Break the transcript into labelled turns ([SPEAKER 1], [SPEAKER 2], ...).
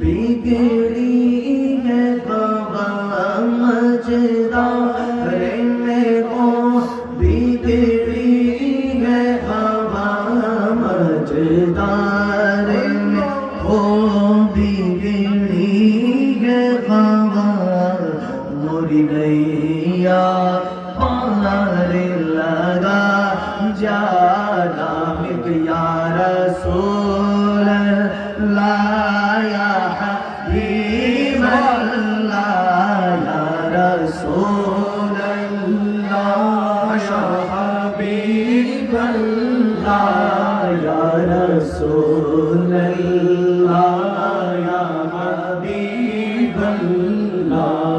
[SPEAKER 1] बिगड़ी है हवा जी দিয়া পাহাড়ে লাগা যা নাম প্যার সোল লায়া লায়া সোল حبيب الله يا رسول الله يا حبيب الله